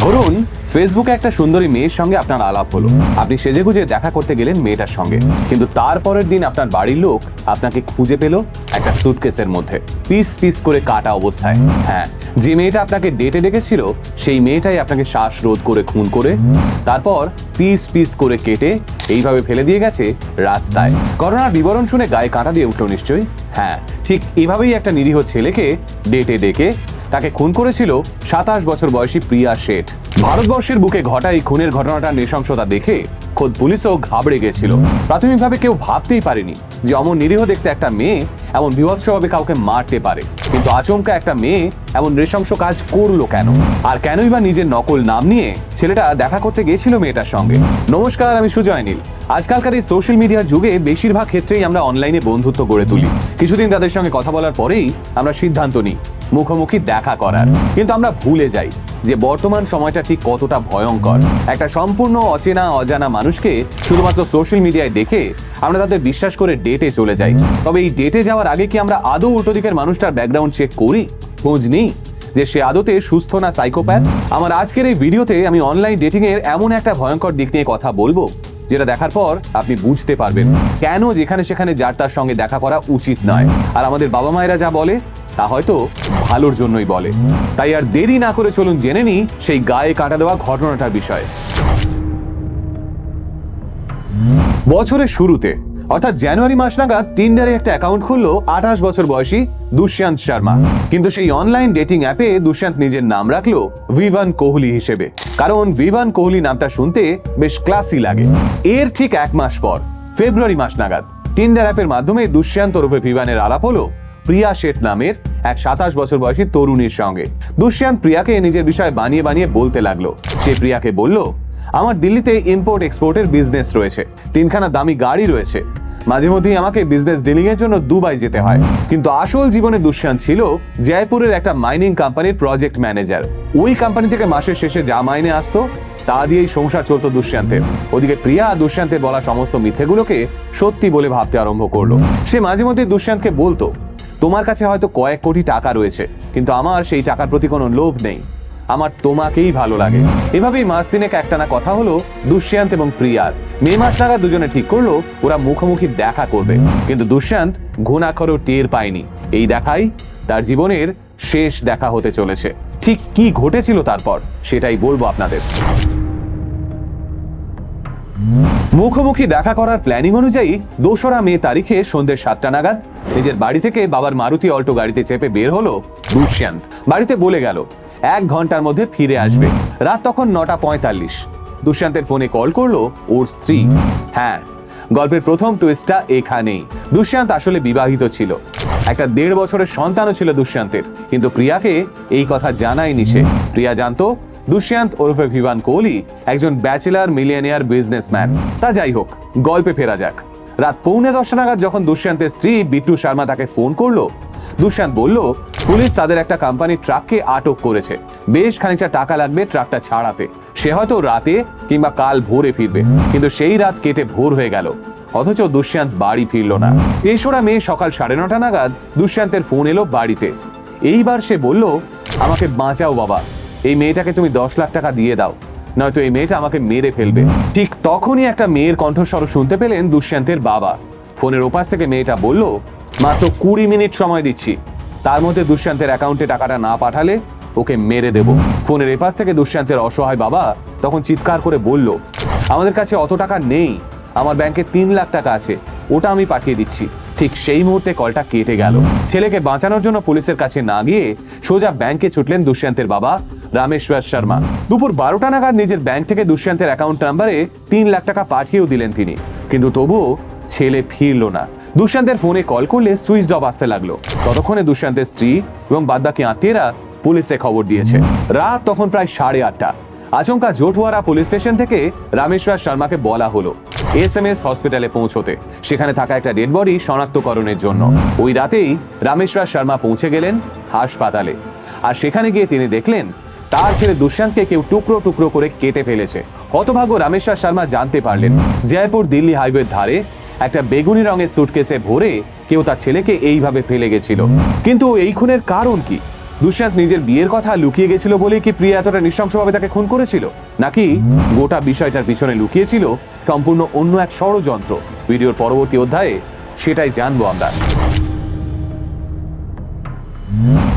ধরুন ফেসবুকে একটা সুন্দরী মেয়ের সঙ্গে আপনার আলাপ হলো। আপনি সেজেগুজে দেখা করতে গেলেন মেয়েটার সঙ্গে। কিন্তু তারপরের দিন আপনার বাড়ির লোক আপনাকে খুঁজে পেল একটা সুটকেসের মধ্যে। পিস পিস করে কাটা অবস্থায়। হ্যাঁ যে মেয়েটা আপনাকে ডেটে ডেকেছিল, সেই মেয়েটাই আপনাকে শ্বাসরোধ করে, খুন করে, তারপর পিস পিস করে কেটে এইভাবে ফেলে দিয়ে গেছে রাস্তায়। করোনার বিবরণ শুনে গায়ে কাঁটা দিয়ে উঠল নিশ্চয়ই? হ্যাঁ ঠিক এভাবেই একটা নিরীহ ছেলেকে ডেটে ডেকে তাকে খুন করেছিল সাতাশ বছর বয়সী প্রিয়া শেঠ। ভারতবর্ষের বুকে ঘটা এই খুনের ঘটনাটার নৃশংসতা দেখে খোদ পুলিশও ঘাবড়ে গেছিল। প্রাথমিকভাবে কেউ ভাবতেই পারেনি যে অমন নিরীহ দেখতে একটা মেয়ে এমন বিভৎসভাবে কাউকে মারতে পারে। কিন্তু আচমকা একটা মেয়ে এমন নৃশংস কাজ করল কেন? আর কেনই বা নিজের নকল নাম নিয়ে ছেলেটা দেখা করতে গেছিল মেয়েটার সঙ্গে? নমস্কার, আমি সুজয় নীল। আজকালকার এই সোশ্যাল মিডিয়ার যুগে বেশিরভাগ ক্ষেত্রেই আমরা অনলাইনে বন্ধুত্ব গড়ে তুলি। কিছুদিন তাদের সঙ্গে কথা বলার পরেই আমরা সিদ্ধান্ত নিই মুখোমুখি দেখা করার। কিন্তু আমরা ভুলে যাই যে বর্তমান সময়টা ঠিক কতটা ভয়ঙ্কর। একটা সম্পূর্ণ অচেনা, অজানা মানুষকে শুধুমাত্র সোশ্যাল মিডিয়ায় দেখে আমরা তাদের বিশ্বাস করে ডেটে চলে যাই। তবে এই ডেটে যাওয়ার আগে কি আমরা আদৌ উল্টো দিকের মানুষটার ব্যাকগ্রাউন্ড চেক করি? খোঁজ নেই যে সে আদতে সুস্থ না সাইকোপ্যাথ আমার আজকের এই ভিডিওতে আমি অনলাইন ডেটিং এর এমন একটা ভয়ঙ্কর দিক নিয়ে কথা বলব, যেটা দেখার পর আপনি বুঝতে পারবেন। কেন যেখানে সেখানে যার তার সঙ্গে দেখা করা উচিত নয়? আর আমাদের বাবা মায়েরা যা বলে তা হয়তো ভালোর জন্যই বলে। তাই আর দেরি না করে চলুন জেনে নিই সেই গায়ে কাটা দেওয়া ঘটনাটার বিষয়ে। বছরের শুরুতে, অর্থাৎ জানুয়ারি মাস নাগাদ টিন্ডারে একটা অ্যাকাউন্ট খুললো আঠাশ বছর বয়সী দুষ্যন্ত শর্মা। কিন্তু সেই অনলাইন ডেটিং অ্যাপে দুষ্যন্ত নিজের নাম রাখল ভিভান কোহলি হিসেবে। কারণ ভিভান কোহলি নামটা শুনতে বেশ ক্লাসি লাগে। এর ঠিক এক মাস পর ফেব্রুয়ারি মাস নাগাদ টিন্ডার অ্যাপের মাধ্যমে দুষ্যন্ত ওরফে ভিভানের আলাপ হলো প্রিয়া শেঠ নামের এক সাতাশ বছর বয়সী তরুণীর সঙ্গে। দুষ্যন্ত প্রিয়াকে নিজের বিষয়ে বানিয়ে বানিয়ে বলতে লাগল। সে প্রিয়াকে বলল, আমার দিল্লিতে ইম্পোর্ট এক্সপোর্টের বিজনেস রয়েছে। তিনখানা দামি গাড়ি রয়েছে। মাঝে মধ্যেই আমাকে বিজনেস ডিলিং এর জন্য দুবাই যেতে হয়। কিন্তু আসল জীবনে দুষ্যন্ত ছিল জয়পুরের একটা মাইনিং কোম্পানির প্রজেক্ট ম্যানেজার ওই কোম্পানি থেকে মাসের শেষে যা মাইনে আসতো, তা দিয়েই সংসার চলতো দুষ্যন্তের। ওদিকে প্রিয়া দুষ্যন্তের বলা সমস্ত মিথ্যেগুলোকে সত্যি বলে ভাবতে আরম্ভ করল। সে মাঝে মধ্যে দুষ্যন্তকে বলতো তোমার কাছে হয়তো কয়েক কোটি টাকা রয়েছে, কিন্তু আমার সেই টাকার প্রতি কোনো লোভ নেই। আমার তোমাকেই ভালো লাগে। এভাবেই মাস দিনেক একটানা কথা হলো দুষ্যন্ত এবং প্রিয়ার। মে মাস নাগাদ দুজনে ঠিক করল, ওরা মুখোমুখি দেখা করবে। কিন্তু দুষ্যন্ত ঘুণাক্ষরও টের পায়নি। এই দেখাই তার জীবনের শেষ দেখা হতে চলেছে। ঠিক কি ঘটেছিল তারপর, সেটাই বলব আপনাদের। মুখোমুখি দেখা করার প্ল্যানিং অনুযায়ী দোসরা মে তারিখে সন্ধ্যে সাতটা নাগাদ নিজের বাড়ি থেকে বাবার মারুতি অল্টো গাড়িতে চেপে বের হলো দুষ্যন্ত। বাড়িতে বলে গেল, এক ঘণ্টার মধ্যে ফিরে আসবে। রাত তখন নটা পঁয়তাল্লিশ। দুষ্যন্তের ফোনে কল করল ওর স্ত্রী। হ্যাঁ গল্পের প্রথম টুইস্টটা এখানেই। দুষ্যন্ত আসলে বিবাহিত ছিল। একটা দেড় বছরের সন্তানও ছিল দুষ্যন্তের। কিন্তু প্রিয়াকে এই কথা জানায়নি সে। প্রিয়া জানতো দুষ্যন্ত ওরফে ভিভান কোহলি একজন ব্যাচেলার মিলিয়নিয়ার বিজনেসম্যান। তা যাই হোক, গল্পে ফেরা যাক। রাত পৌনে দশটা নাগাদ যখন দুষ্যন্তের স্ত্রী বিট্টু শর্মা তাকে ফোন করল, দুষ্যন্ত বলল, পুলিশ তাদের একটা কোম্পানির ট্রাককে আটক করেছে। বেশ খানিকটা টাকা লাগবে ট্রাকটা ছাড়াতে। সে হয়তো রাতে কিংবা কাল ভোরে ফিরবে। কিন্তু সেই রাত কেটে ভোর হয়ে গেল। অথচ দুষ্যন্ত বাড়ি ফিরল না। তেসরা মেয়ে সকাল সাড়ে নটা নাগাদ দুষ্যন্তের ফোন এলো বাড়িতে। এইবার সে বলল, আমাকে বাঁচাও বাবা। এই মেয়েটাকে তুমি দশ লাখ টাকা দিয়ে দাও। নয়তো এই মেয়েটা আমাকে মেরে ফেলবে। ঠিক তখনই একটা মেয়ের কণ্ঠস্বর শুনতে পেলেন দুষ্যন্তের বাবা। ফোনের ওপাশ থেকে মেয়েটা বলল, মাত্র কুড়ি মিনিট সময় দিচ্ছি। তার মধ্যে দুষ্যন্তের অ্যাকাউন্টে টাকাটা না পাঠালে ওকে মেরে দেব। ফোনের এপাশ থেকে দুষ্যন্তের অসহায় বাবা তখন চিৎকার করে বলল, আমাদের কাছে অত টাকা নেই। আমার ব্যাংকে তিন লাখ টাকা আছে। ওটা আমি পাঠিয়ে দিচ্ছি। ঠিক সেই মুহূর্তে কলটা কেটে গেল। ছেলেকে বাঁচানোর জন্য পুলিশের কাছে না গিয়ে সোজা ব্যাংকে ছুটলেন দুষ্যন্তের বাবা। রামেশ্বর শর্মা। দুপুর বারোটা নাগাদ নিজের ব্যাংক থেকে দুষ্যন্তের অ্যাকাউন্ট নাম্বারে তিন লাখ টাকা পাঠিয়েও দিলেন তিনি। কিন্তু তবুও ছেলে ফিরল না। দুষ্যন্তের ফোনে কল করলে সুইচ অফ আসতে লাগল। ততক্ষণে দুষ্যন্তের স্ত্রী এবং বাদবাকি আত্মীয়রা পুলিশে খবর দিয়েছে। রাত তখন প্রায় সাড়ে আটটা। আচমকা জোটওয়ারা পুলিশ স্টেশন থেকে রামেশ্বর শর্মাকে বলা হলো এস এম এস হসপিটালে পৌঁছতে। সেখানে থাকা একটা ডেড বডি শনাক্তকরণের জন্য। ওই রাতেই রামেশ্বর শর্মা পৌঁছে গেলেন হাসপাতালে। আর সেখানে গিয়ে তিনি দেখলেন তার ছেলে দুষ্যন্তকে কেউ টুকরো টুকরো করে কেটে ফেলেছে। হতভাগ্য রামেশ্বর শর্মা জানতে পারলেন, জয়পুর দিল্লি হাইওয়ের ধারে একটা বেগুনি রঙের সুটকেসে ভরে কেউ তার ছেলেকে এইভাবে ফেলে গেছিল। কিন্তু এই খুনের কারণ কি? দুষ্যন্ত নিজের বিয়ের কথা লুকিয়ে গেছিল বলেই কি প্রিয়া এতটা নৃশংসভাবে তাকে খুন করেছিল? নাকি গোটা বিষয়টার পিছনে লুকিয়েছিল সম্পূর্ণ অন্য এক ষড়যন্ত্র? ভিডিওর পরবর্তী অধ্যায়ে সেটাই জানব আমরা।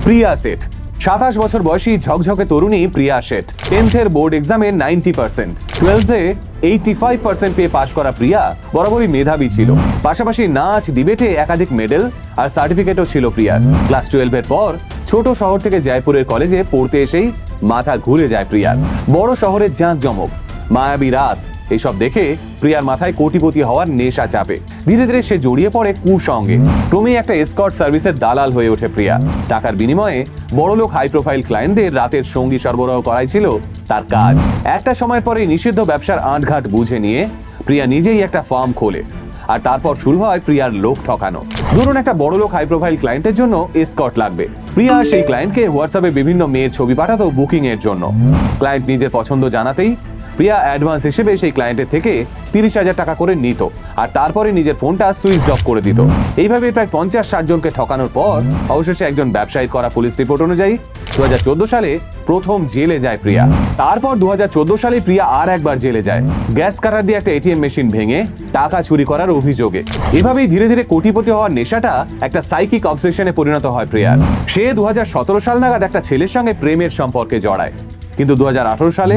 প্রিয়া সেট। সাতাশ বছর বয়সী ঝকঝকে তরুণী প্রিয়া শেঠ। টেন্থের বোর্ড এক্সামে নাইনটি পার্সেন্ট। টুয়েলভে এইটি ফাইভ পার্সেন্ট পেয়ে পাশ করা প্রিয়া বরাবরই মেধাবী ছিল। পাশাপাশি নাচ, ডিবেটে একাধিক মেডেল আর সার্টিফিকেটও ছিল প্রিয়ার। ক্লাস টুয়েলভের পর ছোট শহর থেকে জয়পুরের কলেজে পড়তে এসেই মাথা ঘুরে যায় প্রিয়ার। বড় শহরের জাঁক জমক মায়াবী রাত এইসব দেখে প্রিয়ার মাথায় কোটিপতি হওয়ার নেশা চাপে। ধীরে ধীরে সে জড়িয়ে পড়ে কুসঙ্গে ক্রমেই একটা এসকর্ট সার্ভিসের দালাল হয়ে ওঠে প্রিয়া। টাকার বিনিময়ে বড়লোক হাই প্রোফাইল ক্লায়েন্টদের রাতের সঙ্গী সরবরাহ করাই ছিল তার কাজ। একটা সময়ের পরে নিষিদ্ধ ব্যবসার আঁটঘাট বুঝে নিয়ে প্রিয়া নিজেই একটা ফার্ম খোলে। আর তারপর শুরু হয় প্রিয়ার লোক ঠকানো। ধরুন একটা বড় লোক হাই প্রোফাইল ক্লায়েন্টের জন্য এসকট লাগবে। প্রিয়া সেই ক্লায়েন্টকে হোয়াটসঅ্যাপে বিভিন্ন মেয়ের ছবি পাঠাতো বুকিং এর জন্য। ক্লায়েন্ট নিজের পছন্দ জানাতেই প্রিয়া অ্যাডভান্স হিসেবে সেই ক্লায়েন্টের থেকে তিরিশ হাজার টাকা করে নিত আর তারপরে নিজের ফোনটা সুইচ অফ করে দিত। এইভাবে প্রায় পঞ্চাশ ষাট জনকে ঠকানোর পর অবশেষে একজন ব্যবসায়ীর করা পুলিশ রিপোর্ট অনুযায়ী দুহাজার চোদ্দ সালে প্রথম জেলে যায় প্রিয়া। তারপর দুহাজার চোদ্দ সালে প্রিয়া আর একবার জেলে যায়। গ্যাস কাটার দিয়ে একটা এটিএম মেশিন ভেঙে টাকা চুরি করার অভিযোগে। এভাবেই ধীরে ধীরে কোটিপতি হওয়ার নেশাটা একটা সাইকিক অবসেশনে পরিণত হয় প্রিয়ার। সে দু হাজার সতেরো সাল নাগাদ একটা ছেলের সঙ্গে প্রেমের সম্পর্কে জড়ায়। কিন্তু দু হাজার আঠারো সালে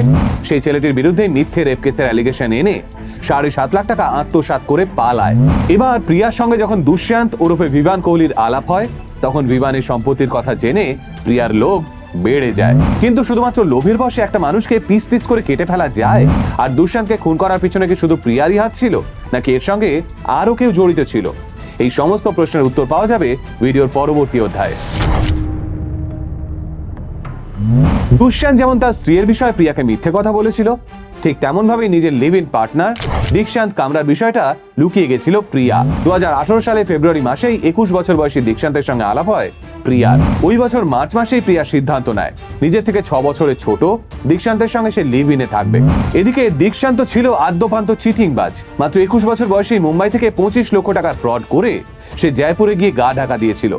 সেই ছেলেটির বিরুদ্ধে মিথ্যে রেপ কেসের অ্যালিগেশন এনে সাড়ে সাত লাখ টাকা আত্মসাৎ করে পালায়। এবার প্রিয়ার সঙ্গে যখন দুষ্যন্ত ওরফে বিভান কোহলির আলাপ হয়, তখন বিমানের সম্পত্তির কথা জেনে প্রিয়ার লোভ বেড়ে যায়। কিন্তু শুধুমাত্র লোভের বসে একটা মানুষকে পিস পিস করে কেটে ফেলা যায়, আর দুষ্যন্তকে খুন করার পিছনে কি শুধু প্রিয়ারই হাত ছিল, নাকি এর সঙ্গে আরও কেউ জড়িত ছিল? এই সমস্ত প্রশ্নের উত্তর পাওয়া যাবে ভিডিওর পরবর্তী অধ্যায়ে। দুষ্যান্ত যেমন তার স্ত্রীর বিষয়ে প্রিয়াকে মিথ্যে কথা বলেছিল, ঠিক তেমন ভাবে নিজের লিভ ইন পার্টনার দীক্ষান্ত কামরার বিষয়টা লুকিয়ে গেছিল প্রিয়া। দু সালে ফেব্রুয়ারি মাসেই একুশ বছর বয়সী দীক্ষান্তের সঙ্গে আলাপ হয় প্রিয়ার। ওই বছর মার্চ মাসেই প্রিয়া সিদ্ধান্ত নেয়, নিজের থেকে ছ বছরের ছোট, দীক্ষান্তের সঙ্গে সে লিভ ইনে থাকবে। এদিকে দীক্ষান্ত ছিল আদ্যপান্ত চিটিংবাজ, মাত্র একুশ বছর বয়সেই মুম্বাই থেকে পঁচিশ লক্ষ টাকা ফ্রড করে সে জয়পুরে গিয়ে গা ঢাকা দিয়েছিল।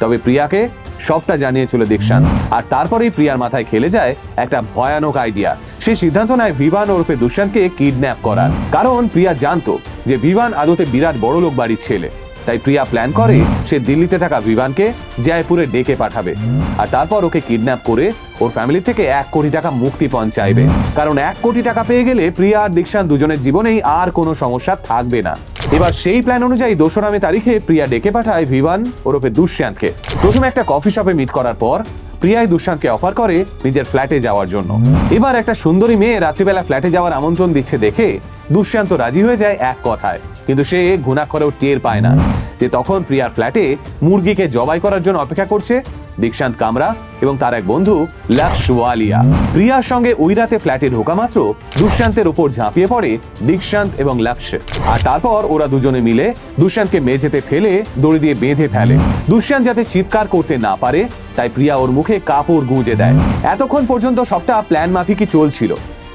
তবে প্রিয়াকে সবটা জানিয়েছিল দীক্ষান্ত। আর তারপরেই প্রিয়ার মাথায় খেলে যায় একটা ভয়ানক আইডিয়া সে সিদ্ধান্ত নেয় ভিভান ওরফে দুষ্যান্তকে কিডন্যাপ করার। কারণ প্রিয়া জানতো যে ভিভান আদতে বিরাট বড় লোক বাড়ির ছেলে। তাই প্রিয়া প্ল্যান করে সে দিল্লিতে থাকা ভিভানকে জয়পুরে ডেকে পাঠাবে। আর তারপর ওকে কিডন্যাপ করে ওর ফ্যামিলি থেকে এক কোটি টাকা মুক্তিপণ চাইবে। কারণ এক কোটি টাকা পেয়ে গেলে প্রিয়া আর দীক্ষান্ত দুজনের জীবনেই আর কোনো সমস্যা থাকবে না। এবার সেই প্ল্যান অনুযায়ী দোসরা মে তারিখে প্রিয়া ডেকে পাঠায় ভিভান ওরফে দুষ্যান্তকে। প্রথমে একটা কফি শপে মিট করার পর প্রিয়াই দুষ্যান্তকে অফার করে নিজের ফ্ল্যাটে যাওয়ার জন্য। এবার একটা সুন্দরী মেয়ে রাত্রিবেলা ফ্ল্যাটে যাওয়ার আমন্ত্রণ দিচ্ছে দেখে দুষ্যান্ত রাজি হয়ে যায় এক কথায়। কিন্তু সে ঘুণাক্ষরেও টের পায় না। যে তখন প্রিয়ার ফ্ল্যাটে মুরগিকে জবাই করার জন্য অপেক্ষা করছে দীক্ষান্ত কামরা এবং তার এক বন্ধু লক্ষ ওয়ালিয়া প্রিয়ার সঙ্গে ওই রাতে ফ্ল্যাটে ঢোকা মাত্র দুষ্যান্তের উপর ঝাঁপিয়ে পড়ে দীক্ষান্ত এবং লক্ষ্য আর তারপর ওরা দুজনে মিলে দুষ্যান্তকে মেঝেতে ফেলে দড়ি দিয়ে বেঁধে ফেলে। দুষ্যান্ত যাতে চিৎকার করতে না পারে, তাই প্রিয়া ওর মুখে কাপড় গুঁজে দেয়। এতক্ষণ পর্যন্ত সবটা প্ল্যান মাফিকই চলছিল।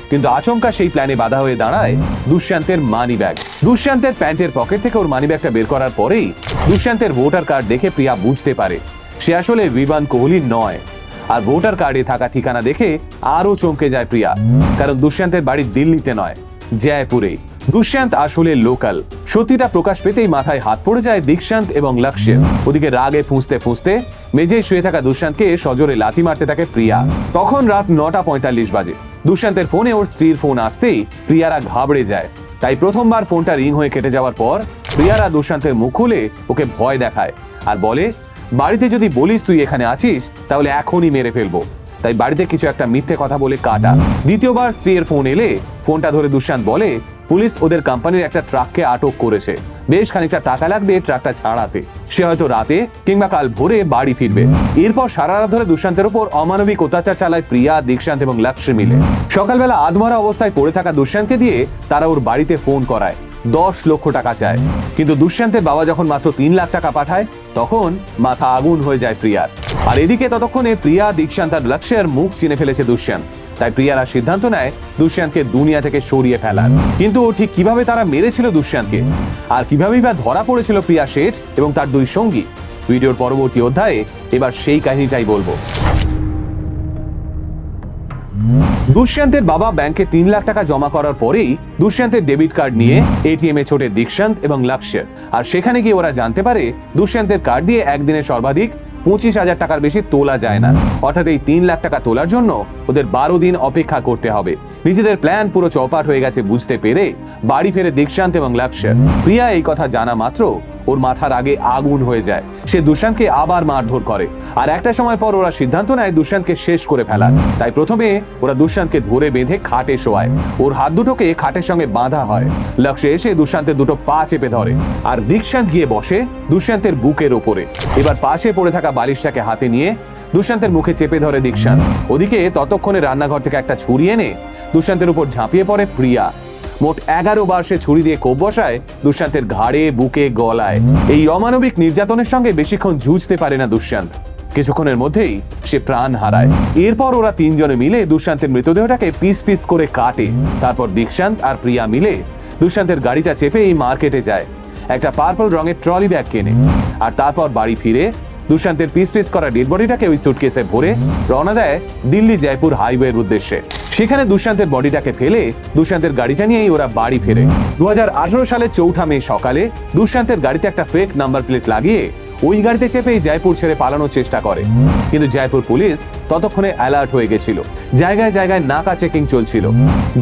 কিন্তু আচমকা সেই প্ল্যানে বাধা হয়ে দাঁড়ায় দুষ্যান্তের মানি ব্যাগ দুষ্যান্তের প্যান্টের পকেট থেকে ওর মানি ব্যাগটা বের করার পরেই দুষ্যান্তের ভোটার কার্ড দেখে প্রিয়া বুঝতে পারে। সে আসলে বিমান কোহলি নয়। আর ভোটার কার্ডে থাকা ঠিকানা দেখে আরও চমকে যায় প্রিয়া। কারণ দুষ্যান্তের বাড়ি দিল্লিতে নয় জয়পুরে দুষ্যান্ত আসলে লোকাল সত্যিটা প্রকাশ পেতেই মাথায় হাত পড়ে যায় দীক্ষান্ত এবং লক্ষ্যের। ওদিকে রাগে ফুঁসতে ফুঁসতে মেঝে শুয়ে থাকা দুষ্যান্তকে সজোরে লাথি মারতে থাকে প্রিয়া। তখন রাত নটা পঁয়তাল্লিশ বাজে। দুষ্যান্তের ফোনে ওর স্ত্রীর ফোন আসতেই প্রিয়ারা ঘাবড়ে যায়। তাই প্রথমবার ফোনটা রিং হয়ে কেটে যাওয়ার পর প্রিয়ারা দুষ্যান্তের মুখ খুলে ওকে ভয় দেখায় আর বলে, বাড়িতে যদি বলিস তুই এখানে আছিস, তাহলে এখনই মেরে ফেলব। তাই বাড়িতে কিছু একটা মিথ্যে কথা বলে কাটা। দ্বিতীয়বার স্ত্রীর ফোন এলে ফোনটা ধরে দুষ্যান্ত বলে, পুলিশ ওদের কোম্পানির একটা ট্রাককে আটক করেছে। বেশ খানিকটা টাকা লাগবে ট্রাকটা ছাড়াতে। সে হয়তো রাতে কিংবা কাল ভোরে বাড়ি ফিরবে। এরপর সারা রাত ধরে দুষ্যান্তের উপর অমানবিক অত্যাচার চালায় প্রিয়া, দীক্ষান্ত এবং লক্ষ্য মিলে। সকালবেলা আধমরা অবস্থায় পড়ে থাকা দুষ্যান্তকে দিয়ে তারা ওর বাড়িতে ফোন করায়। দশ লক্ষ টাকা চায়। কিন্তু দুষ্যান্তের বাবা যখন মাত্র তিন লাখ টাকা পাঠায়, তখন মাথা আগুন হয়ে যায় প্রিয়ার। আর এদিকে ততক্ষণে প্রিয়া, দীক্ষান্ত আর লক্ষ্যের মুখ চিনে ফেলেছে দুষ্যান্ত তাই প্রিয়ারা সিদ্ধান্ত নেয় দুষ্যন্তকে দুনিয়া থেকে সরিয়ে ফেলার। কিন্তু ঠিক কীভাবে তারা মেরেছিল দুষ্যন্তকে? আর কিভাবেই বা ধরা পড়েছিল প্রিয়া শেঠ এবং তার দুই সঙ্গী? ভিডিওর পরবর্তী অধ্যায়ে এবার সেই কাহিনীটাই বলব। দুষ্যন্তের বাবা ব্যাংকে তিন লাখ টাকা জমা করার পরেই দুষ্যন্তের ডেবিট কার্ড নিয়ে এটিএম এ ছোটে দীক্ষান্ত এবং লাক্সের। আর সেখানে গিয়ে ওরা জানতে পারে দুষ্যন্তের কার্ড দিয়ে একদিনে সর্বাধিক পঁচিশ হাজার টাকার বেশি তোলা যায় না। অর্থাৎ এই তিন লাখ টাকা তোলার জন্য ওদের বারো দিন অপেক্ষা করতে হবে। নিজেদের প্ল্যান পুরো চৌপাট হয়ে গেছে বুঝতে পেরে বাড়ি ফেরে দীক্ষান্ত এবং লাক্সার। প্রিয়া এই কথা জানা মাত্র ওর মাথার আগে আগুন হয়ে যায়। সে দুষ্যান্তকে আবার মারধর করে। আর একটা সময় পর ওরা সিদ্ধান্ত নেয় দুষ্যান্তকে শেষ করে ফেলার। তাই প্রথমে ওরা দুষ্যান্তকে ধরে বেঁধে খাটে শোয়ায়। ওর হাত দুটোকে খাটের সঙ্গে বাঁধা হয়। লক্ষ্যে এসে দুষ্যান্তের দুটো পা চেপে ধরে। আর দীক্ষান্ত গিয়ে বসে দুষ্যান্তের বুকের ওপরে। এবার পাশে পড়ে থাকা বালিশটাকে হাতে নিয়ে দুষ্যান্তের মুখে চেপে ধরে দীক্ষান্ত। ওদিকে ততক্ষণে রান্নাঘর থেকে একটা ছুরি এনে দুষ্যান্তের উপর ঝাঁপিয়ে পড়ে প্রিয়া। মোট এগারো বার সে ছুরি দিয়ে কোপ বসায়, দুষ্যান্তের ঘাড়ে, বুকে, গলায়। এই অমানবিক নির্যাতনের সঙ্গে বেশিক্ষণ জুঝতে পারে না দুষ্যান্ত। কিছুক্ষণের মধ্যেই সে প্রাণ হারায়। এরপর ওরা তিনজনে মিলে দুঃশান্তের মৃতদেহটাকে পিস পিস করে কাটে। তারপর দীক্ষান্ত আর প্রিয়া মিলে দুঃশান্তের গাড়িটা চেপে এই মার্কেটে যায়। একটা পার্পল রঙের ট্রলি ব্যাগ কেনে। আর তারপর বাড়ি ফিরে দুষ্যান্তের পিস পিস করা ডেড বডিটাকে ওই সুটকেসে ভরে রওনা দেয় দিল্লি জয়পুর হাইওয়ের উদ্দেশ্যে। সেখানে দুষ্যান্তের বডিটাকে ফেলে দুষ্যান্তের গাড়িটা নিয়েই ওরা বাড়ি ফেরে। দু সালের চৌঠা মে সকালে দুষ্যান্তের গাড়িতে একটা ফেক নাম্বার প্লেট লাগিয়ে ওই গাড়িতে চেপেই জয়পুর ছেড়ে পালানোর চেষ্টা করে। কিন্তু জয়পুর পুলিশ ততক্ষণে অ্যালার্ট হয়ে গেছিল। জায়গায় জায়গায় নাকা চেকিং চলছিল।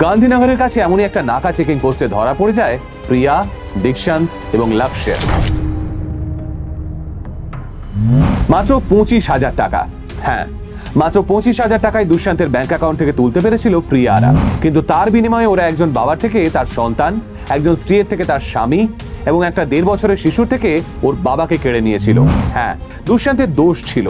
গান্ধীনগরের কাছে এমনই একটা নাকা চেকিং পোস্টে ধরা পড়ে যায় প্রিয়া, দীক্ষান্ত এবং লক্ষ্যের মাত্র পঁচিশ হাজার টাকা। হ্যাঁ মাত্র পঁচিশ হাজার টাকায় দুষ্যান্তের ব্যাংক অ্যাকাউন্ট থেকে তুলতে পেরেছিল প্রিয়ারা। কিন্তু তার বিনিময়ে ওরা একজন বাবার থেকে তার সন্তান, একজন স্ত্রীর থেকে তার স্বামী এবং একটা দেড় বছরের শিশুর থেকে ওর বাবাকে কেড়ে নিয়েছিল। হ্যাঁ দুষ্যান্তের দোষ ছিল।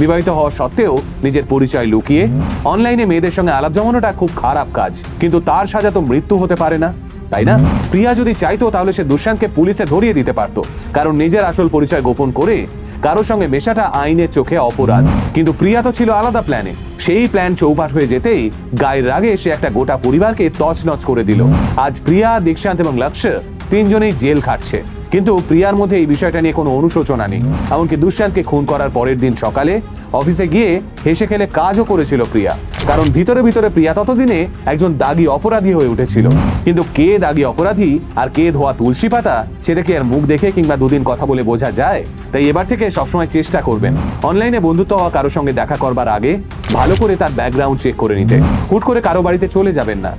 বিবাহিত হওয়া সত্ত্বেও নিজের পরিচয় লুকিয়ে অনলাইনে মেয়েদের সঙ্গে আলাপ জমানোটা খুব খারাপ কাজ। কিন্তু তার সাজা তো মৃত্যু হতে পারে না, তাই না? প্রিয়া যদি চাইতো তাহলে সে দুষ্যান্তকে পুলিশে ধরিয়ে দিতে পারত। কারণ নিজের আসল পরিচয় গোপন করে কারোর সঙ্গে মেশাটা আইনের চোখে অপরাধ। কিন্তু প্রিয়া তো ছিল আলাদা প্ল্যানে সেই প্ল্যান চৌপাট হয়ে যেতেই গায়ের রাগে সে একটা গোটা পরিবারকে তছনছ করে দিল। আজ প্রিয়া, দীক্ষান্ত এবং লক্ষ্য তিনজনেই জেল খাটছে। কিন্তু প্রিয়ার মধ্যে এই বিষয়টা নিয়ে কোনো অনুশোচনা নেই। এমনকি দুষ্যান্তকে খুন করার পরের দিন সকালে অফিসে গিয়ে হেসে খেলে কাজও করেছিল প্রিয়া। কারণ ভিতরে ভিতরে প্রিয়া ততদিনে একজন দাগি অপরাধী হয়ে উঠেছিল। কিন্তু কে দাগি অপরাধী আর কে ধোয়া তুলসী পাতা, সেটা কি আর মুখ দেখে কিংবা দুদিন কথা বলে বোঝা যায়? তাই এবার থেকে সবসময় চেষ্টা করবেন। অনলাইনে বন্ধুত্ব হওয়া কারোর সঙ্গে দেখা করবার আগে ভালো করে তার ব্যাকগ্রাউন্ড চেক করে নিতে। হুট করে কারও বাড়িতে চলে যাবেন না।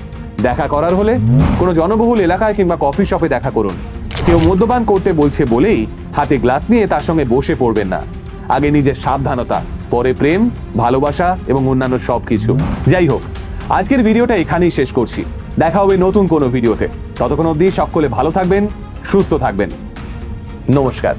দেখা করার হলে কোনো জনবহুল এলাকায় কিংবা কফি শপে দেখা করুন। কেউ মদ্যপান করতে বলছে বলেই হাতে গ্লাস নিয়ে তার সঙ্গে বসে পড়বেন না। আগে নিজের সাবধানতা, পরে প্রেম, ভালোবাসা এবং অন্যান্য সব কিছু যাই হোক, আজকের ভিডিওটা এখানেই শেষ করছি। দেখা হবে নতুন কোনো ভিডিওতে। ততক্ষণ অবধি সকলে ভালো থাকবেন, সুস্থ থাকবেন। নমস্কার।